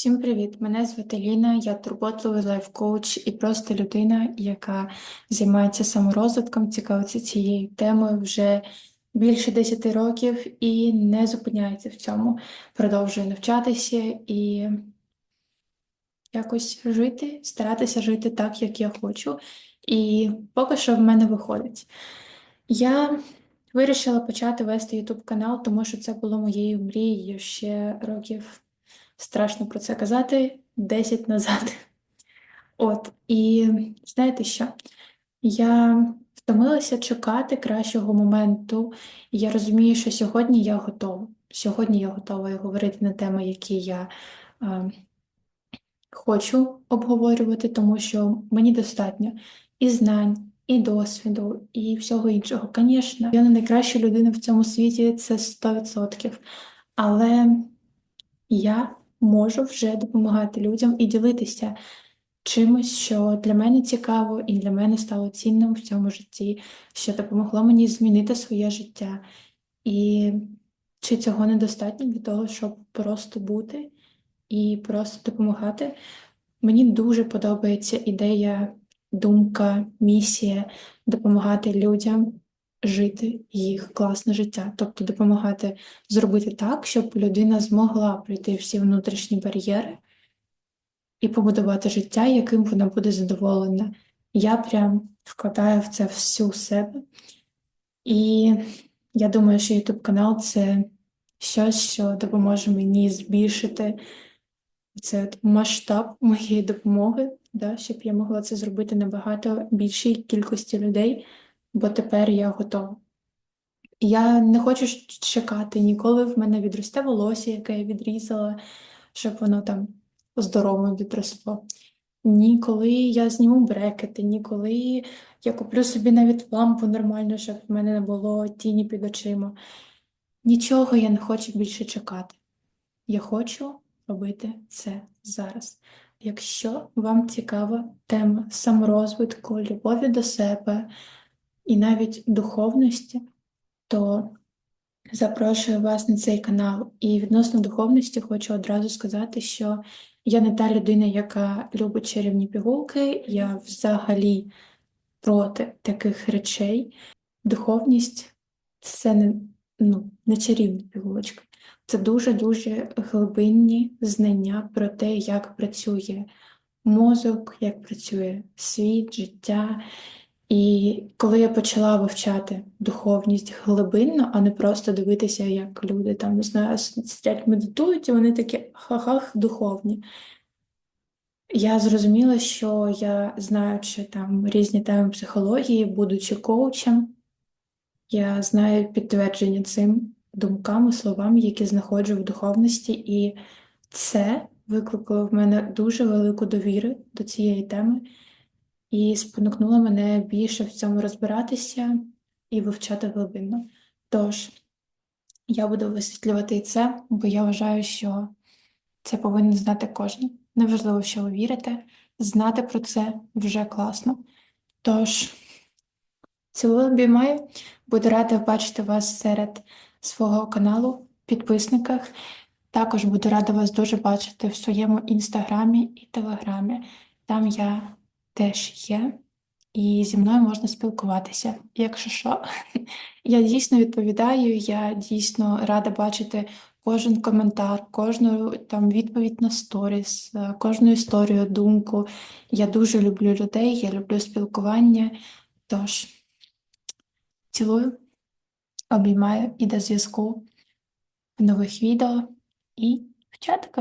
Всім привіт! Мене звати Ліна, я турботливий лайф-коуч і просто людина, яка займається саморозвитком, цікавиться цією темою вже більше 10 років і не зупиняється в цьому. Продовжує навчатися і якось жити, старатися жити так, як я хочу. І поки що в мене виходить. Я вирішила почати вести YouTube канал, тому що це було моєю мрією ще років страшно про це казати 10 назад. От, і знаєте що? Я втомилася чекати кращого моменту, і я розумію, що сьогодні я готова. Сьогодні я готова говорити на теми, які я е, хочу обговорювати, тому що мені достатньо і знань, і досвіду, і всього іншого. Звісно, я не найкраща людина в цьому світі, це 100%. Але я можу вже допомагати людям і ділитися чимось, що для мене цікаво і для мене стало цінним в цьому житті, що допомогло мені змінити своє життя. І чи цього недостатньо для того, щоб просто бути і просто допомагати? Мені дуже подобається ідея, думка, місія допомагати людям жити їх класне життя, тобто допомагати зробити так, щоб людина змогла пройти всі внутрішні бар'єри і побудувати життя, яким вона буде задоволена. Я прям вкладаю в це всю себе. І я думаю, що YouTube канал це щось, що допоможе мені збільшити це масштаб моєї допомоги, да, щоб я могла це зробити набагато більшій кількості людей, бо тепер я готова. Я не хочу чекати, ніколи в мене відросте волосся, яке я відрізала, щоб воно там здоровим відросло. Ніколи я зніму брекети, ніколи я куплю собі навіть лампу нормальну, щоб в мене не було тіні під очима. Нічого я не хочу більше чекати. Я хочу робити це зараз. Якщо вам цікава тема саморозвитку, любові до себе і навіть духовності, то запрошую вас на цей канал. І відносно духовності хочу одразу сказати, що я не та людина, яка любить чарівні пігулки, я взагалі проти таких речей. Духовність це не, ну, не чарівні пігулочки. Це дуже-дуже глибинні знання про те, як працює мозок, як працює світ, життя. І коли я почала вивчати духовність глибинно, а не просто дивитися, як люди там, не знаю, сидять, медитують, і вони такі ха-ха, духовні. Я зрозуміла, що я, знаючи там різні теми психології, будучи коучем, я знаю підтвердження цим думкам і словам, які знаходжу в духовності, і це викликало в мене дуже велику довіру до цієї теми і спонукнуло мене більше в цьому розбиратися і вивчати глибинно. Тож я буду висвітлювати і це, бо я вважаю, що це повинен знати кожен. Неважливо, що ви вірите, знати про це вже класно. Тож, цілую обіймаю, буду рада бачити вас серед свого каналу, підписниках. Також буду рада вас дуже бачити в своєму інстаграмі і телеграмі. Там я теж є, і зі мною можна спілкуватися. Якщо що, я дійсно відповідаю, я дійсно рада бачити кожен коментар, кожну там відповідь на сторіс, е, кожну історію, думку. Я дуже люблю людей, я люблю спілкування. Тож, цілую, обіймаю і до зв'язку в нових відео і в чатиках.